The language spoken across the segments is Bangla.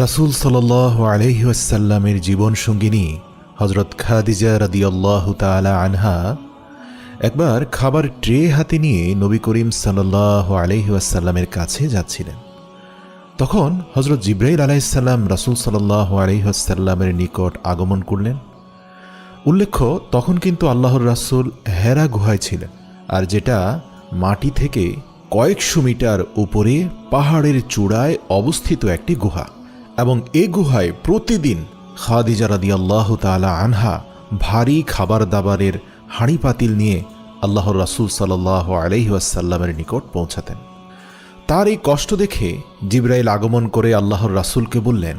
রাসুল সাল আলহিউসাল্লামের জীবন সঙ্গিনী হজরত খাদিজা রাদিয়াল্লাহ তালা আনহা একবার খাবার ট্রে হাতে নিয়ে নবী করিম সাল্লাহ আলহিউসাল্লামের কাছে যাচ্ছিলেন। তখন হজরত জিব্রাইল আলাইসাল্লাম রাসুল সাল্লাহ আলহিহাসাল্লামের নিকট আগমন করলেন। উল্লেখ্য, তখন কিন্তু আল্লাহর রাসুল হেরা গুহায় ছিলেন আর যেটা মাটি থেকে কয়েকশো মিটার উপরে পাহাড়ের চূড়ায় অবস্থিত একটি গুহা। এবং এ গুহায় প্রতিদিন খাদিজা রাদি আল্লাহ তালা আনহা ভারী খাবার দাবারের হাঁড়ি পাতিল নিয়ে আল্লাহর রাসুল সাল্লাহ আলহিহাসাল্লামের নিকট পৌঁছাতেন। তার এই কষ্ট দেখে জিব্রাইল আগমন করে আল্লাহর রাসুলকে বললেন,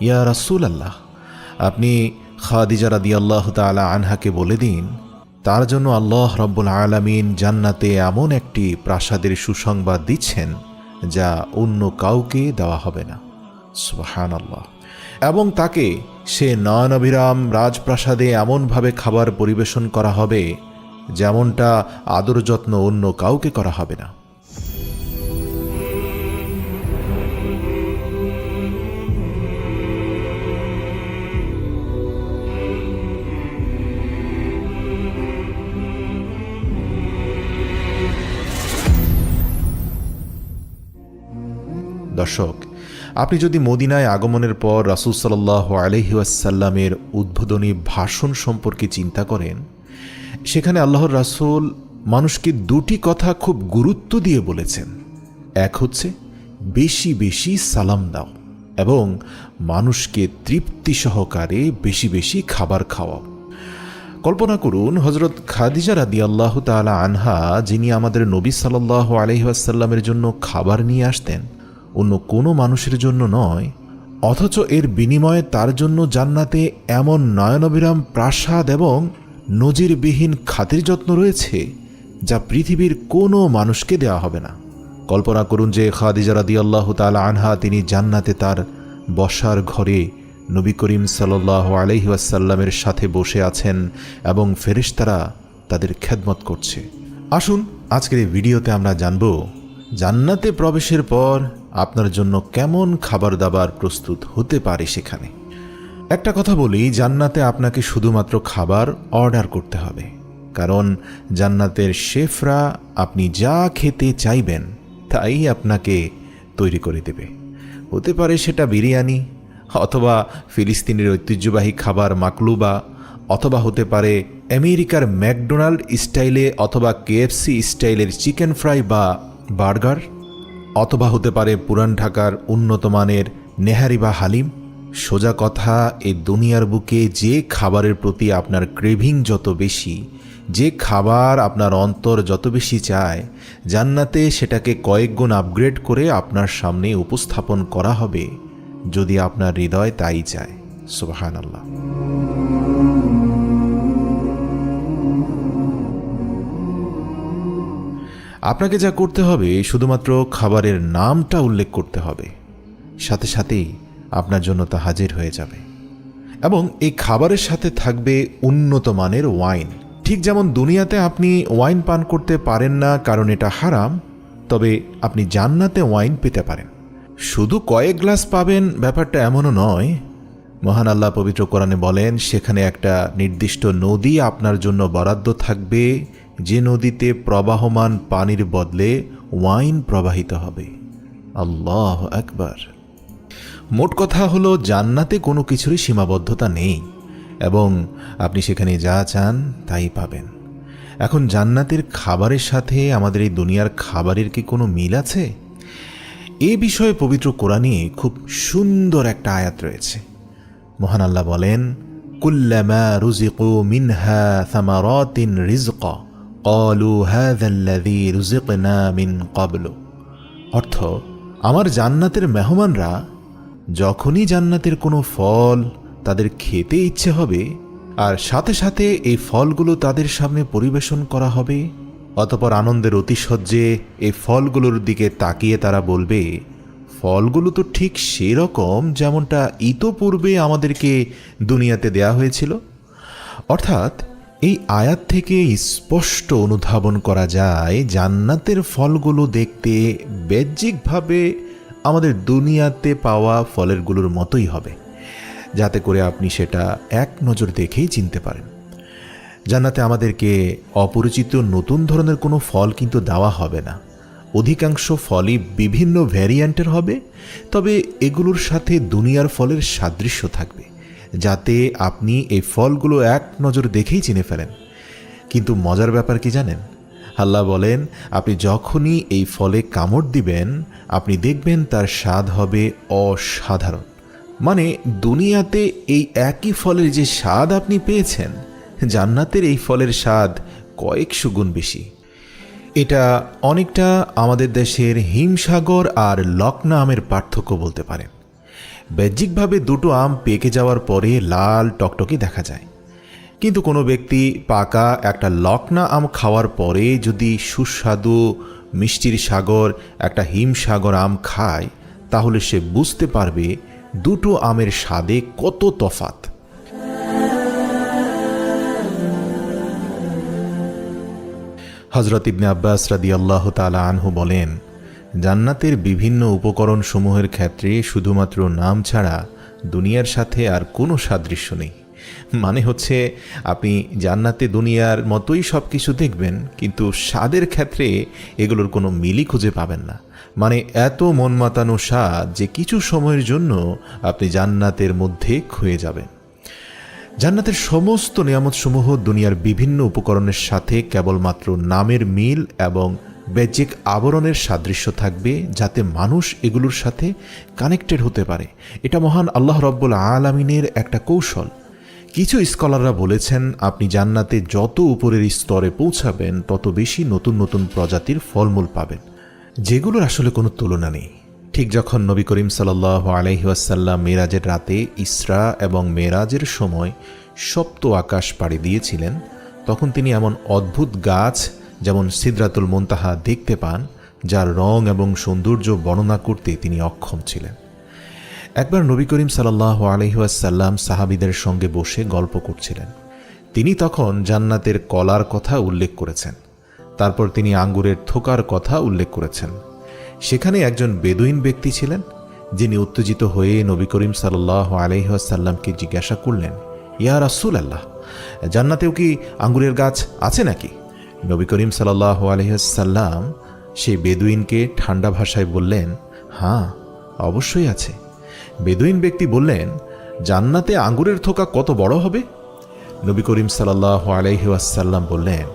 ইয়া রাসুল আল্লাহ আপনি খাদিজা রাদি আল্লাহ তালা আনহাকে বলে দিন, তার জন্য আল্লাহ রব্বুল আলমিন জান্নাতে এমন একটি প্রাসাদের সুসংবাদ দিচ্ছেন যা অন্য কাউকে দেওয়া হবে না। সুবাহান আল্লাহ এবং তাকে সে নয়নবিরাম রাজপ্রাসাদে এমনভাবে খাবার পরিবেশন করা হবে, যেমনটা আদর যত্ন অন্য কাউকে করা হবে না। দর্শক আপনি যদি মদিনায় আগমনের পর রাসুল সাল্লাহ আলহিউসাল্লামের উদ্বোধনী ভাষণ সম্পর্কে চিন্তা করেন, সেখানে আল্লাহর রাসুল মানুষকে দুটি কথা খুব গুরুত্ব দিয়ে বলেছেন। এক হচ্ছে, বেশি বেশি সালাম দাও এবং মানুষকে তৃপ্তি সহকারে বেশি বেশি খাবার খাওয়াও। কল্পনা করুন হজরত খাদিজা রাদি আল্লাহ তালা আনহা, যিনি আমাদের নবী সাল্লাহ আলহিহাসাল্লামের জন্য খাবার নিয়ে আসতেন অন্য কোনো মানুষের জন্য নয়, অথচ এর বিনিময়ে তার জন্য জান্নাতে এমন নয়নবিরাম প্রাসাদ এবং নজিরবিহীন খাতির যত্ন রয়েছে, যা পৃথিবীর কোনো মানুষকে দেওয়া হবে না। কল্পনা করুন যে খাদিজা রাদি আল্লাহ তালা আনহা তিনি জান্নাতে তার বসার ঘরে নবী করিম সাল্লাহ আলহিউসাল্লামের সাথে বসে আছেন এবং ফেরিস্তারা তাদের খেদমত করছে। আসুন আজকের এই ভিডিওতে আমরা জানব, জান্নাতে প্রবেশের পর আপনার জন্য কেমন খাবার দাবার প্রস্তুত হতে পারে সেখানে? একটা কথা বলি, জান্নাতে আপনাকে শুধুমাত্র খাবার অর্ডার করতে হবে। কারণ জান্নাতের শেফরা আপনি যা খেতে চাইবেন, তাই আপনাকে তৈরি করে দেবে। হতে পারে সেটা বিরিয়ানি, অথবা ফিলিস্তিনের ঐতিহ্যবাহী খাবার মাকলুবা, অথবা হতে পারে আমেরিকার ম্যাকডোনাল্ড স্টাইলে অথবা কেএফসি স্টাইলের চিকেন ফ্রাই বা বার্গার। অথবা হতে পারে পুরান ঢাকার উন্নত মানের নেহারি বা হালিম, সোজা কথা এই দুনিয়ার বুকে যে খাবারের প্রতি আপনার ক্রেভিং যত বেশি, যে খাবার আপনার অন্তর যত বেশি চায়, জান্নাতে সেটাকে কয়েক গুণ আপগ্রেড করে আপনার সামনে উপস্থাপন করা হবে, যদি আপনার হৃদয় তাই চায়। সুবাহান আল্লাহ আপনাকে যা করতে হবে, শুধুমাত্র খাবারের নামটা উল্লেখ করতে হবে। সাথে সাথেই আপনার জন্য তা হাজির হয়ে যাবে। এবং এই খাবারের সাথে থাকবে উন্নত মানের ওয়াইন। ঠিক যেমন দুনিয়াতে আপনি ওয়াইন পান করতে পারেন না কারণ এটা হারাম, তবে আপনি জান্নাতে ওয়াইন পেতে পারেন। শুধু কয়েক গ্লাস পাবেন, ব্যাপারটা এমনও নয়। মহান আল্লাহ পবিত্র কোরআনে বলেন, সেখানে একটা নির্দিষ্ট নদী আপনার জন্য বরাদ্দ থাকবে যে নদীতে প্রবাহমান পানির বদলে ওয়াইন প্রবাহিত হবে। আল্লাহ একবার মোট কথা হলো, জান্নাতে কোনো কিছুরই সীমাবদ্ধতা নেই এবং আপনি সেখানে যা চান তাই পাবেন। এখন জান্নাতের খাবারের সাথে আমাদের এই দুনিয়ার খাবারের কি কোনো মিল আছে? এ বিষয়ে পবিত্র কোরআনে খুব সুন্দর একটা আয়াত রয়েছে। মহান আল্লাহ বলেন, কুল্লামা রুজিকু মিনহা থামারাতিন রিজক কলু হ্যাদি রুজিকনা মিন কবল অর্থ, আমার জান্নাতের মেহমানরা যখনই জান্নাতের কোনো ফল তাদের খেতে ইচ্ছে হবে, আর সাথে সাথে এই ফলগুলো তাদের সামনে পরিবেশন করা হবে, অতপর আনন্দের অতিশয্যে এই ফলগুলোর দিকে তাকিয়ে তারা বলবে, ফলগুলো তো ঠিক সেরকম যেমনটা ইতোপূর্বে আমাদেরকে দুনিয়াতে দেয়া হয়েছিল। অর্থাৎ এই আয়াত থেকে স্পষ্ট অনুধাবন করা যায়, জান্নাতের ফলগুলো দেখতে বাহ্যিকভাবে আমাদের দুনিয়াতে পাওয়া ফলেরগুলোর মতোই হবে। যাতে করে আপনি সেটা এক নজর দেখেই চিনতে পারেন। জান্নাতে আমাদেরকে অপরিচিত নতুন ধরনের কোনো ফল কিন্তু দেওয়া হবে না। অধিকাংশ ফলই বিভিন্ন ভ্যারিয়েন্টের হবে, তবে এগুলোর সাথে দুনিয়ার ফলের সাদৃশ্য থাকবে। যাতে আপনি এই ফলগুলো এক নজর দেখেই চিনে ফেলেন। কিন্তু মজার ব্যাপার কি জানেন? আল্লাহ বলেন, আপনি যখনই এই ফলে কামড় দিবেন, আপনি দেখবেন তার স্বাদ হবে অসাধারণ। মানে দুনিয়াতে এই একই ফলের যে স্বাদ আপনি পেয়েছেন, জান্নাতের এই ফলের স্বাদ কয়েকশো গুণ বেশি। এটা অনেকটা আমাদের দেশের হিমসাগর আর লকনা আমের পার্থক্য বলতে পারেন। বাহ্যিকভাবে দুটো আম পেকে যাওয়ার পরে লাল টকটকে দেখা যায়। কিন্তু কোনো ব্যক্তি পাকা একটা লকনা আম খাওয়ার পরে যদি সুস্বাদু মিষ্টির সাগর, একটা হিমসাগর আম খায়, তাহলে সে বুঝতে পারবে দুটো আমের স্বাদে কত তফাত হজরত ইবনে আব্বাস রাদি আল্লাহ তালা আনহু বলেন জান্নাতের বিভিন্ন উপকরণ সমূহের ক্ষেত্রে শুধুমাত্র নাম ছাড়া দুনিয়ার সাথে আর কোনো সাদৃশ্য নেই। মানে হচ্ছে, আপনি জান্নাতে দুনিয়ার মতোই সব কিছু দেখবেন, কিন্তু স্বাদের ক্ষেত্রে এগুলোর কোনো মিলই খুঁজে পাবেন না। মানে এত মন মাতানো স্বাদ যে কিছু সময়ের জন্য আপনি জান্নাতের মধ্যে খুয়ে যাবেন। জান্নাতের সমস্ত নিয়ামতসমূহ দুনিয়ার বিভিন্ন উপকরণের সাথে কেবলমাত্র নামের মিল এবং বেজিক আবরণের সাদৃশ্য থাকবে যাতে মানুষ এগুলোর সাথে কানেক্টেড হতে পারে। এটা মহান আল্লাহ রব্বুল আলমিনের একটা কৌশল। কিছু স্কলাররা বলেছেন, আপনি জান্নাতে যত উপরের স্তরে পৌঁছাবেন, তত বেশি নতুন নতুন প্রজাতির ফলমূল পাবেন। যেগুলোর আসলে কোনো তুলনা নেই। ঠিক যখন নবী করিম সাল্লাহ আলহিহাসাল্লাম মেরাজের রাতে ইসরা এবং মেরাজের সময় সপ্ত আকাশ পাড়ি দিয়েছিলেন, তখন তিনি এমন অদ্ভুত গাছ যেমন সিদ্রাতুল মোন্তাহা দেখতে পান, যার রং এবং সৌন্দর্য বর্ণনা করতে তিনি অক্ষম ছিলেন। একবার নবী করিম সাল্লাহ আলহিহাসাল্লাম সাহাবিদের সঙ্গে বসে গল্প করছিলেন। তিনি তখন জান্নাতের কলার কথা উল্লেখ করেছেন। তারপর তিনি আঙ্গুরের থোকার কথা উল্লেখ করেছেন। সেখানে একজন বেদুইন ব্যক্তি ছিলেন, যিনি উত্তেজিত হয়ে নবী করিম সাল্লাহ আলহিহাসাল্লামকে জিজ্ঞাসা করলেন, ইয়া রাসুল আল্লাহ জান্নাতেও কি আঙ্গুরের গাছ আছে নাকি? নবী করিম সাল্লাহ আলহিহাসাল্লাম সেই বেদুইনকে ঠান্ডা ভাষায় বললেন হ্যাঁ অবশ্যই আছে। বেদুইন ব্যক্তি বললেন, জান্নাতে আঙ্গুরের থোকা কত বড় হবে? নবী করিম সাল্লাহ আলহিহাসাল্লাম বললেন,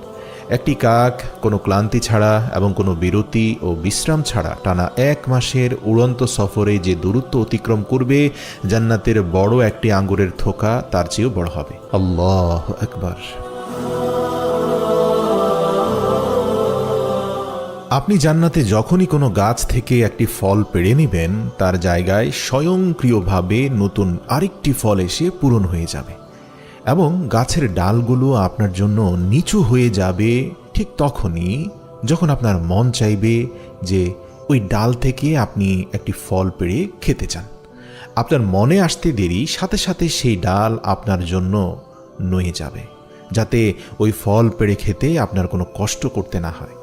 একটি কাক কোনো ক্লান্তি ছাড়া এবং কোনো বিরতি ও বিশ্রাম ছাড়া টানা এক মাসের উড়ন্ত সফরে যে দূরত্ব অতিক্রম করবে, জান্নাতের বড় একটি আঙ্গুরের থোকা তার চেয়েও বড় হবে। আল্লাহ একবার আপনি জান্নাতে যখনই কোনো গাছ থেকে একটি ফল পেড়ে নেবেন, তার জায়গায় স্বয়ংক্রিয়ভাবে নতুন আরেকটি ফল এসে পূরণ হয়ে যাবে এবং গাছের ডালগুলো আপনার জন্য নিচু হয়ে যাবে ঠিক তখনই যখন আপনার মন চাইবে যে ওই ডাল থেকে আপনি একটি ফল পেড়ে খেতে চান। আপনার মনে আসতে দেরি, সাথে সাথে সেই ডাল আপনার জন্য নয়ে যাবে, যাতে ওই ফল পেড়ে খেতে আপনার কোনো কষ্ট করতে না হয়।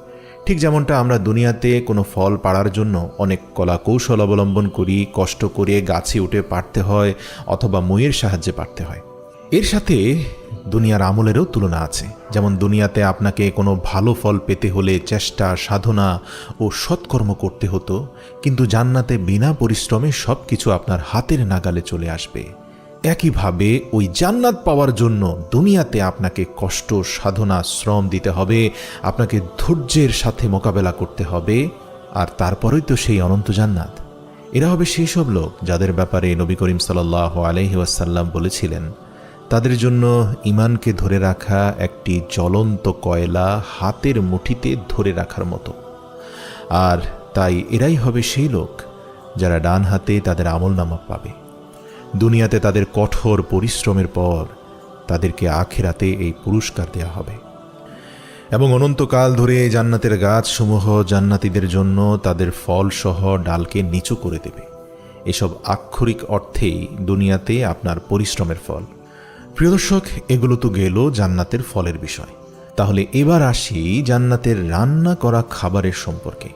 ঠিক যেমনটা আমরা দুনিয়াতে কোনো ফল পাড়ার জন্য অনেক কলা কৌশল অবলম্বন করি, কষ্ট করে গাছে উঠে পারতে হয় অথবা মইয়ের সাহায্যে পারতে হয়। এর সাথে দুনিয়ার আমলেরও তুলনা আছে। যেমন দুনিয়াতে আপনাকে কোনো ভালো ফল পেতে হলে চেষ্টা, সাধনা ও সৎকর্ম করতে হতো, কিন্তু জান্নাতে বিনা পরিশ্রমে সব কিছু আপনার হাতের নাগালে চলে আসবে। একইভাবে ওই জান্নাত পাওয়ার জন্য দুনিয়াতে আপনাকে কষ্ট, সাধনা, শ্রম দিতে হবে, আপনাকে ধৈর্যের সাথে মোকাবেলা করতে হবে, আর তারপরেই তো সেই অনন্ত জান্নাত। এরা হবে সেই সব লোক যাদের ব্যাপারে নবী করিম সাল্লাহ আলহি ওয়াসাল্লাম বলেছিলেন, তাদের জন্য ইমানকে ধরে রাখা একটি জ্বলন্ত কয়লা হাতের মুঠিতে ধরে রাখার মতো। আর তাই এরাই হবে সেই লোক যারা ডান হাতে তাদের আমল নামা পাবে। দুনিয়াতে তাদের কঠোর পরিশ্রমের পর তাদেরকে আখেরাতে এই পুরস্কার দেয়া হবে। এবং অনন্তকাল ধরে জান্নাতের গাছসমূহ জান্নাতিদের জন্য তাদের ফলসহ ডালকে নিচু করে দেবে। এসব আক্ষরিক অর্থেই দুনিয়াতে আপনার পরিশ্রমের ফল। প্রিয় দর্শক, এগুলো তো গেল জান্নাতের ফলের বিষয়। তাহলে এবার আসি জান্নাতের রান্না করা খাবারের সম্পর্কে।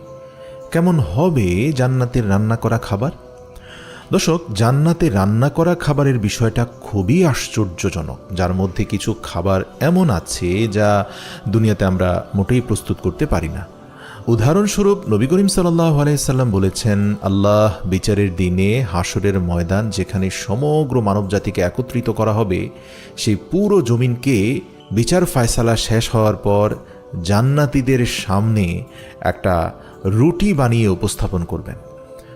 কেমন হবে জান্নাতের রান্না করা খাবার? দর্শক, জান্নাতে রান্না করা খাবারের বিষয়টা খুবই আশ্চর্যজনক, যার মধ্যে কিছু খাবার এমন আছে যা দুনিয়াতে আমরা মোটেই প্রস্তুত করতে পারি না। উদাহরণস্বরূপ, নবী করিম সাল্লাহ আলাইসাল্লাম বলেছেন, আল্লাহ বিচারের দিনে হাসরের ময়দান যেখানে সমগ্র মানবজাতিকে একত্রিত করা হবে, সেই পুরো জমিনকে বিচার ফায়সালা শেষ হওয়ার পর জান্নাতীদের সামনে একটা রুটি বানিয়ে উপস্থাপন করবেন।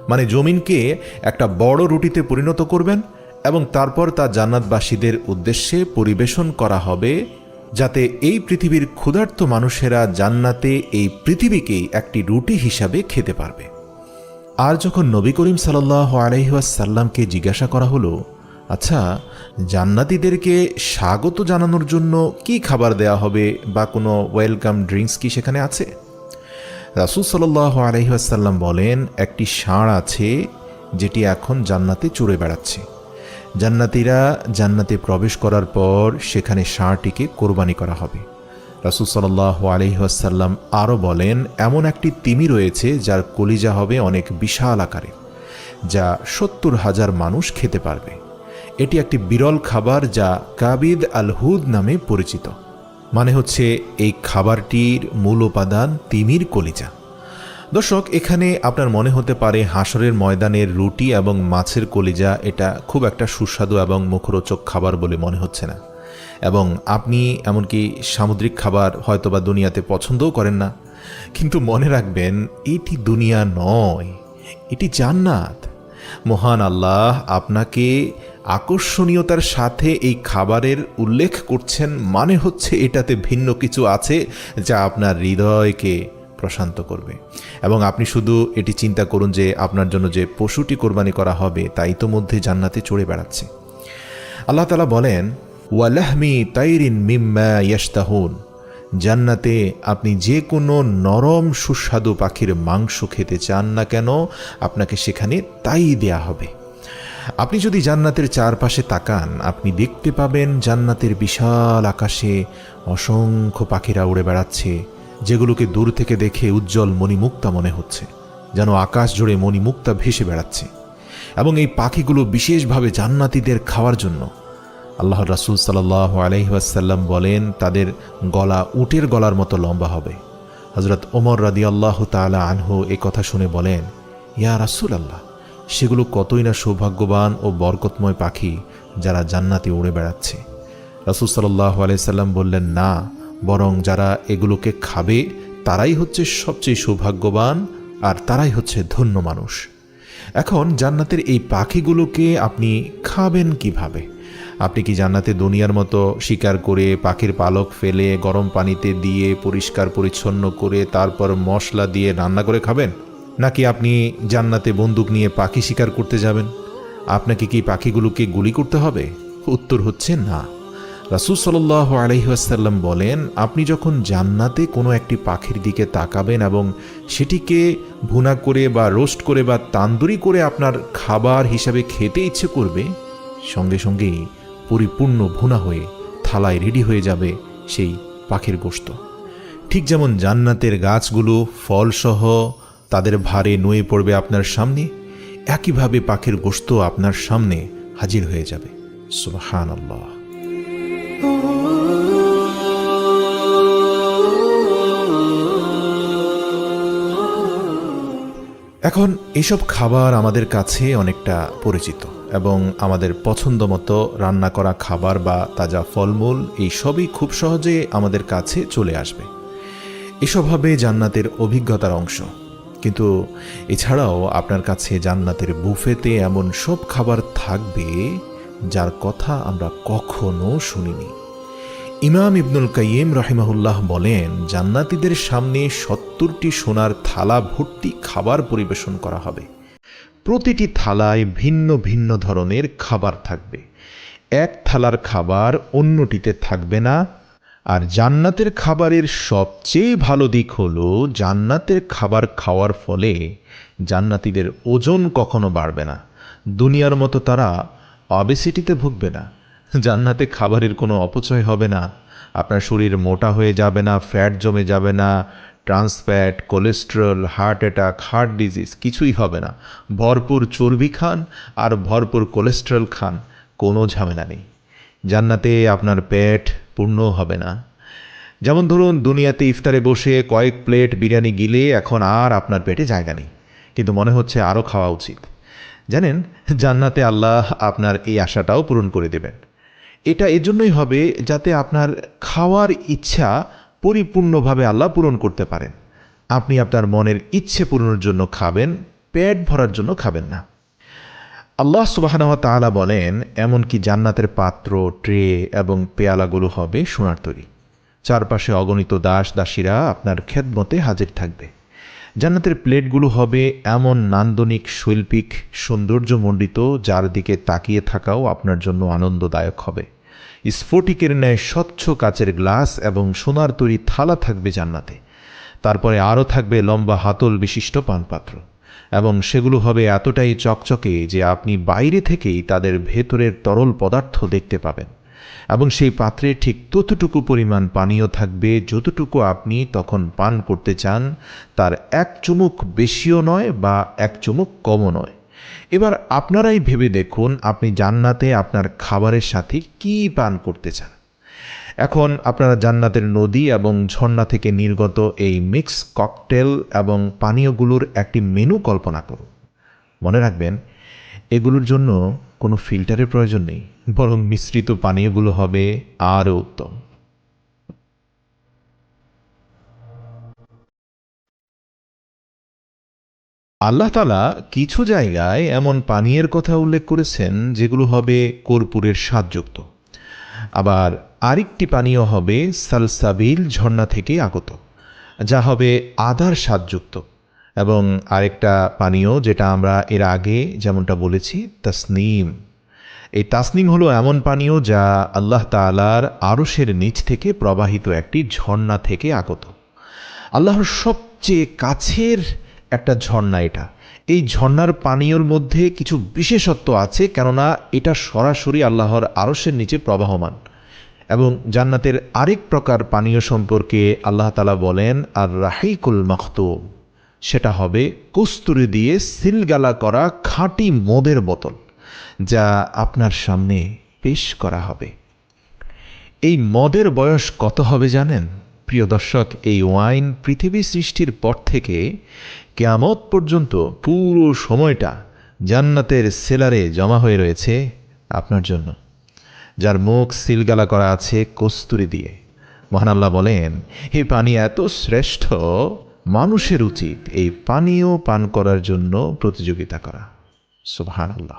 মানে জমিনকে একটা বড় রুটিতে পরিণত করবেন এবং তারপর তা জান্নাতবাসীদের উদ্দেশ্যে পরিবেশন করা হবে যাতে এই পৃথিবীর ক্ষুধার্ত মানুষেরা জান্নাতে এই পৃথিবীকেই একটি রুটি হিসাবে খেতে পারবে। আর যখন নবী করিম সাল্লাহ আলহিহাসাল্লামকে জিজ্ঞাসা করা হলো আচ্ছা জান্নাতিদেরকে স্বাগত জানানোর জন্য কি খাবার দেয়া হবে বা কোনো ওয়েলকাম ড্রিঙ্কস কি সেখানে আছে? রাসুল সাল্লাহ আলহিহাসাল্লাম বলেন, একটি ষাঁড় আছে যেটি এখন জান্নাতে চড়ে বেড়াচ্ছে। জান্নাতিরা জান্নাতে প্রবেশ করার পর সেখানে ষাঁড়টিকে কোরবানি করা হবে। রাসুল সাল্লাহ আলহিহাসাল্লাম আরও বলেন, এমন একটি তিমি রয়েছে যার কলিজা হবে অনেক বিশাল আকারের যা সত্তর হাজার মানুষ খেতে পারবে। এটি একটি বিরল খাবার যা কাবিদ আল হুদ নামে পরিচিত। মানে হচ্ছে এই খাবারটির মূল উপাদান তিমির কলিজা। দর্শক, এখানে আপনার মনে হতে পারে হাঁসরের ময়দানের রুটি এবং মাছের কলিজা এটা খুব একটা সুস্বাদু এবং মুখরোচক খাবার বলে মনে হচ্ছে না। এবং আপনি এমনকি সামুদ্রিক খাবার হয়তোবা দুনিয়াতে পছন্দও করেন না। কিন্তু মনে রাখবেন, এটি দুনিয়া নয়, এটি জান্নাত। মহান আল্লাহ আপনাকে আকর্ষণীয়তার সাথে এই খাবারের উল্লেখ করছেন মানে হচ্ছে এটাতে ভিন্ন কিছু আছে যা আপনার হৃদয়কে প্রশান্ত করবে। এবং আপনি শুধু এটি চিন্তা করুন যে আপনার জন্য যে পশুটি কোরবানি করা হবে তা ইতোমধ্যে জান্নাতে চড়ে বেড়াচ্ছে। আল্লাহ তালা বলেন ওয়ালাহমি তাইরিন মিম্মা ইয়াস্তাহুন জান্নাতে আপনি যে কোনো নরম সুস্বাদু পাখির মাংস খেতে চান না কেন, আপনাকে সেখানে তাই দেয়া হবে। আপনি যদি জান্নাতের চারপাশে তাকান, আপনি দেখতে পাবেন জান্নাতের বিশাল আকাশে অসংখ্য পাখিরা উড়ে বেড়াচ্ছে, যেগুলোকে দূর থেকে দেখে উজ্জ্বল মণিমুক্তা মনে হচ্ছে, যেন আকাশ জুড়ে মণিমুক্তা ভেসে বেড়াচ্ছে। এবং এই পাখিগুলো বিশেষভাবে জান্নাতিদের খাওয়ার জন্য। আল্লাহ রাসুল সাল্লাহ আলহিহাসাল্লাম বলেন, তাদের গলা উটের গলার মতো লম্বা হবে। হজরত ওমর রাদি আল্লাহ তালা আনহু এ কথা শুনে বলেন, ইয়া রাসুল আল্লাহ সেগুলো কতই না সৌভাগ্যবান ও বরকতময় পাখি যারা জান্নাতে উড়ে বেড়াচ্ছে। রাসুল সাল্লাহ আলাইসাল্লাম বললেন, না, বরং যারা এগুলোকে খাবে, তারাই হচ্ছে সবচেয়ে সৌভাগ্যবান আর তারাই হচ্ছে ধন্য মানুষ। এখন জান্নাতের এই পাখিগুলোকে আপনি খাবেন কীভাবে? আপনি কি জান্নাতে দুনিয়ার মতো শিকার করে পাখির পালক ফেলে গরম পানিতে দিয়ে পরিষ্কার পরিচ্ছন্ন করে তারপর মশলা দিয়ে রান্না করে খাবেন? নাকি আপনি জান্নাতে বন্দুক নিয়ে পাখি শিকার করতে যাবেন? আপনাকে কি পাখিগুলোকে গুলি করতে হবে? উত্তর হচ্ছে না। রাসুল সাল্লাহ আলহিহাসাল্লাম বলেন, আপনি যখন জান্নাতে কোনো একটি পাখির দিকে তাকাবেন এবং সেটিকে ভুনা করে বা রোস্ট করে বা তান্দুরি করে আপনার খাবার হিসাবে খেতে ইচ্ছে করবে, সঙ্গে সঙ্গেই পরিপূর্ণ ভুনা হয়ে থালায় রেডি হয়ে যাবে সেই পাখির গোস্ত ঠিক যেমন জান্নাতের গাছগুলো ফলসহ তাদের ভারে নুয়ে পড়বে আপনার সামনে, একইভাবে পাখির গোস্ত আপনার সামনে হাজির হয়ে যাবে। সুবাহান এখন এসব খাবার আমাদের কাছে অনেকটা পরিচিত এবং আমাদের পছন্দ মতো রান্না করা খাবার বা তাজা ফলমূল, এই সবই খুব সহজে আমাদের কাছে চলে আসবে। এসব হবে জান্নাতের অভিজ্ঞতার অংশ। কিন্তু এছাড়াও আপনার কাছে জান্নাতের বুফেতে এমন সব খাবার থাকবে যার কথা আমরা কখনো শুনিনি। ইমাম ইবনুল কাইম রাহিমাহুল্লাহ বলেন, জান্নাতিদের সামনে সত্তরটি সোনার থালা ভর্তি খাবার পরিবেশন করা হবে। প্রতিটি থালায় ভিন্ন ভিন্ন ধরনের খাবার থাকবে। এক থালার খাবার অন্যটিতে থাকবে না আর জান্নাতের খাবারের সবচেয়ে ভালো দিক হলো জান্নাতের খাবার খাওয়ার ফলে জান্নাতিদের ওজন কখনো বাড়বে না। দুনিয়ার মতো তারা অবেসিটিতে ভুগবে না। জান্নাতে খাবারের কোনো অপচয় হবে না। আপনার শরীর মোটা হয়ে যাবে না ফ্যাট জমে যাবে না trans fat cholesterol heart attack heart disease কিছুই হবে না। ভরপুর চর্বি খান আর ভরপুর কোলেস্ট্রল খান, কোনো ঝামেলা নেই। জান্নাতে আপনার পেট পূর্ণ হবে না। যেমন ধরুন, দুনিয়াতে ইফতারে বসে কয়েক প্লেট বিরিয়ানি গিলে এখন আর আপনার পেটে জায়গা নেই। কিন্তু মনে হচ্ছে আরও খাওয়া উচিত। জানেন, জান্নাতে আল্লাহ আপনার এই আশাটাও পূরণ করে দেবেন। এটা এজন্যই হবে যাতে আপনার খাওয়ার ইচ্ছা পরিপূর্ণভাবে আল্লাহ পূরণ করতে পারেন। আপনি আপনার মনের ইচ্ছে পূরণের জন্য খাবেন, পেট ভরার জন্য খাবেন না। আল্লাহ সুবাহানহ তাআলা বলেন, এমনকি জান্নাতের পাত্র, ট্রে এবং পেয়ালাগুলো হবে সোনার তৈরি। চারপাশে অগণিত দাস দাসীরা আপনার খেদমতে হাজির থাকবে। জান্নাতের প্লেটগুলো হবে এমন নান্দনিক শৈল্পিক সৌন্দর্যমণ্ডিত, যার দিকে তাকিয়ে থাকাও আপনার জন্য আনন্দদায়ক হবে। স্ফটিকের ন্যায় স্বচ্ছ কাচের গ্লাস এবং সোনার তৈরি থালা থাকবে জান্নাতে। তারপরে আরও থাকবে লম্বা হাতল বিশিষ্ট পানপাত্র। এবং সেগুলো হবে এতটাই চকচকে যে আপনি বাইরে থেকেই তাদের ভেতরের তরল পদার্থ দেখতে পাবেন। এবং সেই পাত্রে ঠিক ততটুকু পরিমাণ পানীয় থাকবে যতটুকু আপনি তখন পান করতে চান, তার এক চুমুক বেশিও নয় বা এক চুমুক কমও নয়। এবার আপনারাই ভেবে দেখুন আপনি জান্নাতে আপনার খাবারের সাথে কি পান করতে চান। এখন আপনারা জান্নাতের নদী এবং ঝর্ণা থেকে নির্গত এই মিক্স ককটেল এবং পানীয়গুলোর একটি মেনু কল্পনা করুন। মনে রাখবেন, এগুলোর জন্য কোনো ফিল্টারের প্রয়োজন নেই, বরং মিশ্রিত পানীয়গুলো হবে আরও উত্তম। আল্লাহ তালা কিছু জায়গায় এমন পানীয়ের কথা উল্লেখ করেছেন, যেগুলো হবে কর্পূরের স্বাদযুক্ত। আবার আরেকটি পানীয় হবে সালসাবিল ঝর্ণা থেকে আগত, যা হবে আদার স্বাদযুক্ত। এবং আরেকটা পানীয় যেটা আমরা এর আগে যেমনটা বলেছি, তাসনিম। এই তাসনিম হলো এমন পানীয় যা আল্লাহ তালার আরশের নিচ থেকে প্রবাহিত একটি ঝর্ণা থেকে আগত। আল্লাহর সবচেয়ে কাছের একটা ঝর্ণা এটা। এই ঝর্ণার পানীয়র মধ্যে কিছু বিশেষত্ব আছে, কেননা এটা সরাসরি আল্লাহর আরশের নিচে প্রবাহমান। এবং জান্নাতের আরেক প্রকার পানীয় সম্পর্কে আল্লাহ তালা বলেন আর রাহিকুল মখতুম সেটা হবে কস্তুরি দিয়ে সিলগালা করা খাঁটি মদের বোতল, যা আপনার সামনে পেশ করা হবে। এই মদের বয়স কত হবে জানেন? প্রিয় দর্শক, এই ওয়াইন পৃথিবী সৃষ্টির পর থেকে কেয়ামত পর্যন্ত পুরো সময়টা জান্নাতের সেলারে জমা হয়ে রয়েছে আপনার জন্য। যার মুখ সিলগালা করা আছে কস্তুরি দিয়ে। মহান আল্লাহ বলেন এই পানি এত শ্রেষ্ঠ, মানুষের উচিত এই পানীয় পান করার জন্য প্রতিযোগিতা করা। সুবহান আল্লাহ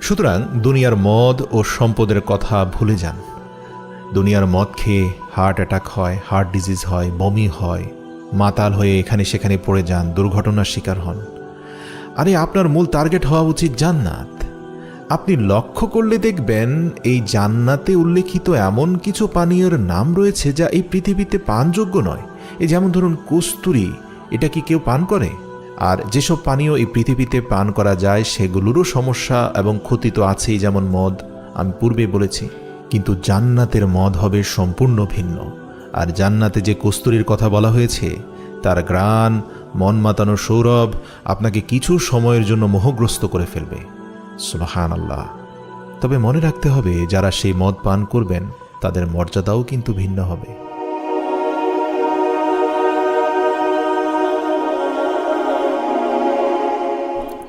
সুতরাং দুনিয়ার মদ ও সম্পদের কথা ভুলে যান। দুনিয়ার মদ খেয়ে হার্ট অ্যাটাক হয়, হার্ট ডিজিজ হয়, বমি হয় মাতাল হয়ে এখানে সেখানে পড়ে যান, দুর্ঘটনার শিকার হন। আরে, আপনার মূল টার্গেট হওয়া উচিত জান্নাত। আপনি লক্ষ্য করলে দেখবেন এই জান্নাতে উল্লেখিত এমন কিছু পানীয়র নাম রয়েছে যা এই পৃথিবীতে পানযোগ্য নয়। এই যেমন ধরুন কস্তুরি, এটা কি কেউ পান করে? আর যেসব পানীয় এই পৃথিবীতে পান করা যায়, সেগুলোরও সমস্যা এবং ক্ষতি তো আছেই, যেমন মদ। আমি পূর্বে বলেছি, কিন্তু জান্নাতের মদ হবে সম্পূর্ণ ভিন্ন। আর জান্নাতে যে কস্তুরির কথা বলা হয়েছে, তার গ্রাণ, মন মাতানোর সৌরভ আপনাকে কিছু সময়ের জন্য মোহগ্রস্ত করে ফেলবে। সুবাহান আল্লাহ তবে মনে রাখতে হবে, যারা সেই মদ পান করবেন, তাদের মর্যাদাও কিন্তু ভিন্ন হবে।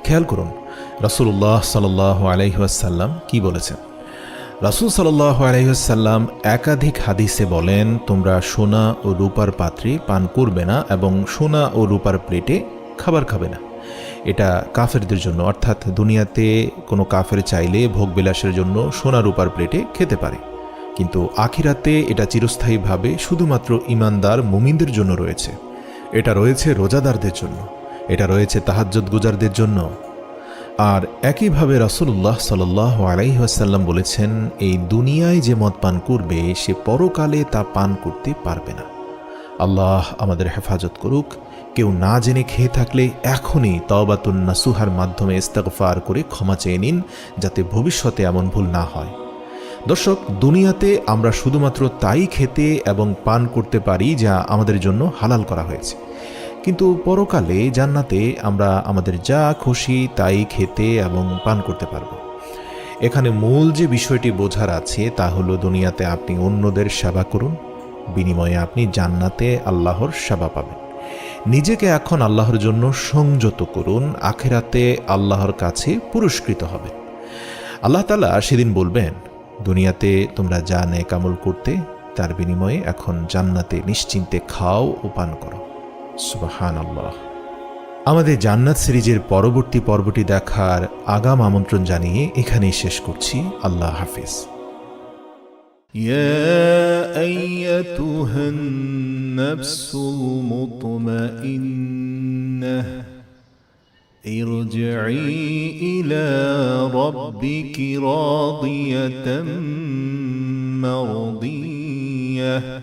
খেয়াল করুন রাসুল্লাহ সাল আলহিহাসাল্লাম কি বলেছেন? রাসুল সাল্লাহ আলহিহাসাল্লাম একাধিক হাদিসে বলেন, তোমরা সোনা ও রূপার পাত্রে পান করবে না এবং সোনা ও রূপার প্লেটে খাবার খাবে না। এটা কাফেরদের জন্য, অর্থাৎ দুনিয়াতে কোনো কাফের চাইলে ভোগবিলাসের জন্য সোনা রূপার প্লেটে খেতে পারে। কিন্তু আখিরাতে এটা চিরস্থায়ীভাবে শুধুমাত্র ইমানদার মুমিনদের জন্য রয়েছে। এটা রয়েছে রোজাদারদের জন্য। এটা রয়েছে তাহাজ্জুদ গুজারদের জন্য। আর একইভাবে রাসুল্লাহ সাল আলাইহাসাল্লাম বলেছেন, এই দুনিয়ায় যে মদ পান করবে, সে পরকালে তা পান করতে পারবে না। আল্লাহ আমাদের হেফাজত করুক, কেউ না জেনে খেয়ে থাকলে এখনই তওবাতুন নাসুহার মাধ্যমে ইস্তেগফার করে ক্ষমা চেয়ে নিন, যাতে ভবিষ্যতে এমন ভুল না হয়। দর্শক, দুনিয়াতে আমরা শুধুমাত্র তাই খেতে এবং পান করতে পারি যা আমাদের জন্য হালাল করা হয়েছে। কিন্তু পরকালে জান্নাতে আমরা আমাদের যা খুশি তাই খেতে এবং পান করতে পারব। এখানে মূল যে বিষয়টি বোঝার আছে তা হলো দুনিয়াতে আপনি অন্যদের সেবা করুন, বিনিময়ে আপনি জান্নাতে আল্লাহর সেবা পাবেন। নিজেকে এখন আল্লাহর জন্য সংযত করুন, আখেরাতে আল্লাহর কাছে পুরস্কৃত হবে আল্লাহ তালা সেদিন বলবেন, দুনিয়াতে তোমরা যা নেকামল করতে, তার বিনিময়ে এখন জান্নাতে নিশ্চিন্তে খাও ও পান করো। সুবাহান আল্লাহ আমাদের জান্নাত সিরিজের পরবর্তী পর্বটি দেখার আগাম আমন্ত্রণ জানিয়ে এখানেই শেষ করছি আল্লাহ হাফিজ يا ايتها النفس المطمئنه ارجعي الى ربك راضيه مرضيه